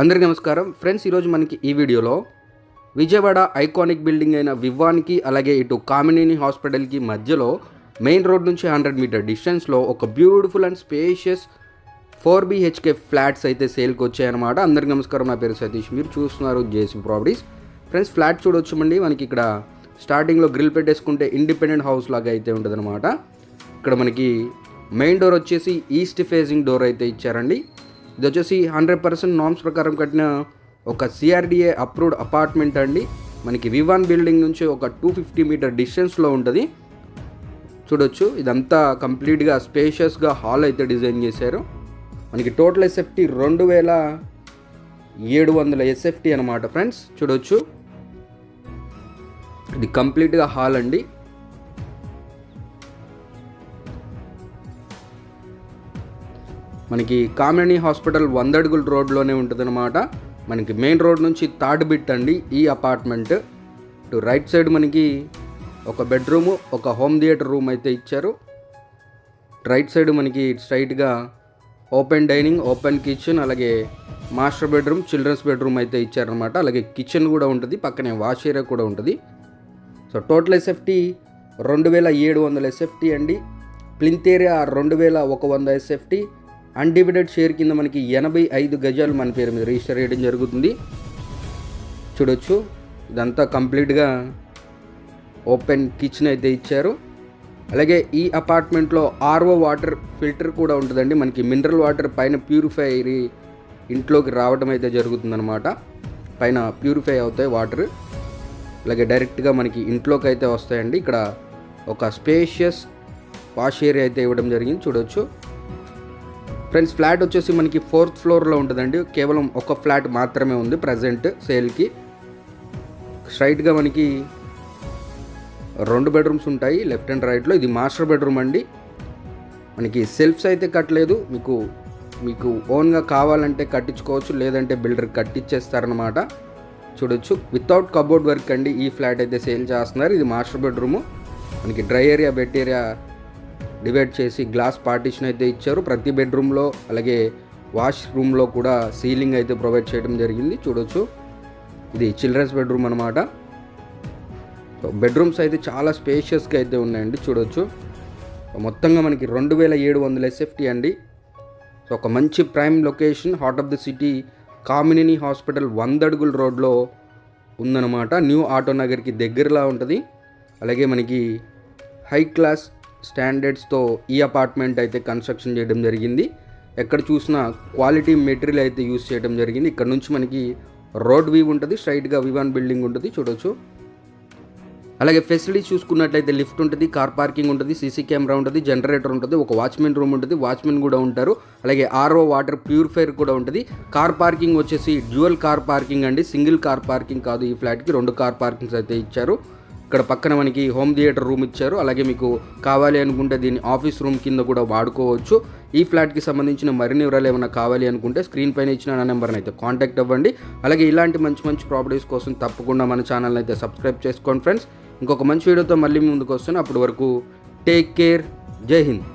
అందరికీ నమస్కారం. ఫ్రెండ్స్ ఈరోజు మనకి ఈ వీడియోలో విజయవాడ ఐకానిక్ బిల్డింగ్ అయిన వివాన్కి అలాగే ఇటు కామినేని హాస్పిటల్కి మధ్యలో మెయిన్ రోడ్ నుంచి హండ్రెడ్ మీటర్ డిస్టెన్స్లో ఒక beautiful and spacious four BHK flats అయితే సేల్కి వచ్చాయన్నమాట. అందరికీ నమస్కారం. నా పేరు సతీష్. మీరు చూస్తున్నారు J C properties. Friends flat చూడొచ్చుమండి. మనకి ఇక్కడ స్టార్టింగ్లో గ్రిల్ పెట్టేసుకుంటే ఇండిపెండెంట్ హౌస్ లాగా అయితే ఉంటుందన్నమాట. ఇక్కడ మనకి మెయిన్ డోర్ వచ్చేసి ఈస్ట్ ఫేసింగ్ డోర్ అయితే ఇచ్చారండి. ఇది వచ్చేసి హండ్రెడ్ పర్సెంట్ నామ్స్ ప్రకారం కట్టిన ఒక సిఆర్డిఏ అప్రూవ్డ్ అపార్ట్మెంట్ అండి. మనకి వివాన్ బిల్డింగ్ నుంచి ఒక టూ ఫిఫ్టీ మీటర్ డిస్టెన్స్లో ఉంటుంది. చూడొచ్చు ఇదంతా కంప్లీట్గా స్పేషియస్గా హాల్ అయితే డిజైన్ చేశారు. మనకి టోటల్ ఎస్ఎఫ్టీ రెండు వేల ఏడు వందల ఎస్ఎఫ్టీ అనమాట ఫ్రెండ్స్ చూడొచ్చు. ఇది కంప్లీట్గా హాల్ అండి. మనకి కామినీ హాస్పిటల్ వంద అడుగుల రోడ్లోనే ఉంటుందన్నమాట. మనకి మెయిన్ రోడ్ నుంచి థర్డ్ బిట్ అండి ఈ అపార్ట్మెంట్. టు రైట్ సైడ్ మనకి ఒక బెడ్రూము ఒక హోమ్ థియేటర్ రూమ్ అయితే ఇచ్చారు. రైట్ సైడ్ మనకి స్ట్రైట్గా ఓపెన్ డైనింగ్ ఓపెన్ కిచెన్ అలాగే మాస్టర్ బెడ్రూమ్ చిల్డ్రన్స్ బెడ్రూమ్ అయితే ఇచ్చారనమాట అలాగే కిచెన్ కూడా ఉంటుంది పక్కనే వాష్ ఏరియా కూడా ఉంటుంది. సో టోటల్ ఎస్ఎఫ్టీ రెండు వేల ఏడు వందల ఎస్ఎఫ్టీ అండి. ప్లింత్ ఏరియా రెండు వేల ఒక వంద ఎస్ఎఫ్టీ. అన్డివిడెడ్ షేర్ కింద మనకి ఎనభై ఐదు గజాలు మన పేరు మీద రిజిస్టర్ చేయడం జరుగుతుంది. చూడొచ్చు. ఇదంతా కంప్లీట్గా ఓపెన్ కిచెన్ అయితే ఇచ్చారు. అలాగే ఈ అపార్ట్మెంట్లో ఆర్ఓ వాటర్ ఫిల్టర్ కూడా ఉంటుందండి. మనకి మినరల్ వాటర్ పైన ప్యూరిఫై ఇంట్లోకి రావడం అయితే జరుగుతుందనమాట పైన ప్యూరిఫై అవుతాయి వాటర్ అలాగే డైరెక్ట్గా మనకి ఇంట్లోకి అయితే వస్తాయండి. ఇక్కడ ఒక స్పేషియస్ వాష్ ఏరియా అయితే ఇవ్వడం జరిగింది. చూడొచ్చు. ఫ్రెండ్స్ ఫ్లాట్ వచ్చేసి మనకి ఫోర్త్ ఫ్లోర్లో ఉంటుందండి. కేవలం ఒక ఫ్లాట్ మాత్రమే ఉంది ప్రజెంట్ సేల్కి. స్ట్రైట్గా మనకి రెండు బెడ్రూమ్స్ ఉంటాయి లెఫ్ట్ అండ్ రైట్లో. ఇది మాస్టర్ బెడ్రూమ్ అండి. మనకి సెల్ఫ్స్ అయితే కట్టలేదు. మీకు మీకు ఓన్గా కావాలంటే కట్టించుకోవచ్చు లేదంటే బిల్డర్ కట్టించేస్తారనమాట చూడొచ్చు. వితౌట్ కబోర్డ్ వర్క్ అండి ఈ ఫ్లాట్ అయితే సేల్ చేస్తున్నారు. ఇది మాస్టర్ బెడ్రూము. మనకి dry area bed area divide చేసి గ్లాస్ పార్టీషన్ అయితే ఇచ్చారు. ప్రతి బెడ్రూమ్లో అలాగే వాష్ రూమ్లో కూడా సీలింగ్ అయితే ప్రొవైడ్ చేయడం జరిగింది. చూడొచ్చు. ఇది చిల్డ్రన్స్ బెడ్రూమ్ అనమాట బెడ్రూమ్స్ అయితే చాలా స్పేషియస్గా అయితే ఉన్నాయండి. చూడొచ్చు. మొత్తంగా మనకి రెండు వేల ఏడు వందల ఎస్ఎఫ్టీ అండి. సో ఒక మంచి prime location. Heart of the city Kamineni hospital వందడుగుల రోడ్లో ఉందన్నమాట. న్యూ ఆటో నగర్కి దగ్గరలా ఉంటుంది. అలాగే మనకి హై క్లాస్ స్టాండర్డ్స్తో ఈ అపార్ట్మెంట్ అయితే కన్స్ట్రక్షన్ చేయడం జరిగింది. ఎక్కడ చూసినా క్వాలిటీ మెటీరియల్ అయితే యూస్ చేయడం జరిగింది. ఇక్కడ నుంచి మనకి రోడ్ వ్యూ ఉంటుంది స్ట్రైట్గా వివాన్ బిల్డింగ్ ఉంటుంది చూడొచ్చు. అలాగే ఫెసిలిటీస్ చూసుకున్నట్లయితే లిఫ్ట్ ఉంటుంది కార్ పార్కింగ్ ఉంటుంది సీసీ కెమెరా ఉంటుంది జనరేటర్ ఉంటుంది ఒక వాచ్మెన్ రూమ్ ఉంటుంది వాచ్మెన్ కూడా ఉంటారు. అలాగే ఆర్ఓ వాటర్ ప్యూరిఫైర్ కూడా ఉంటుంది. కార్ పార్కింగ్ వచ్చేసి డ్యూయల్ కార్ పార్కింగ్ అండి. సింగిల్ కార్ పార్కింగ్ కాదు ఈ ఫ్లాట్కి రెండు కార్ పార్కింగ్స్ అయితే ఇచ్చారు. ఇక్కడ పక్కన మనకి హోమ్ థియేటర్ రూమ్ ఇచ్చారు. అలాగే మీకు కావాలి అనుకుంటే దీన్ని ఆఫీస్ రూమ్ కింద కూడా వాడుకోవచ్చు. ఈ ఫ్లాట్కి సంబంధించిన మరిన్ని వివరాలు ఏమైనా కావాలి అనుకుంటే స్క్రీన్ పైన ఇచ్చిన నా నెంబర్ని అయితే కాంటాక్ట్ అవ్వండి. అలాగే ఇలాంటి మంచి మంచి ప్రాపర్టీస్ కోసం తప్పకుండా మన ఛానల్ని అయితే సబ్స్క్రైబ్ చేసుకోండి ఫ్రెండ్స్ ఇంకొక మంచి వీడియోతో మళ్ళీ ముందుకు వస్తాను అప్పటి వరకు టేక్ కేర్ జై హింద్.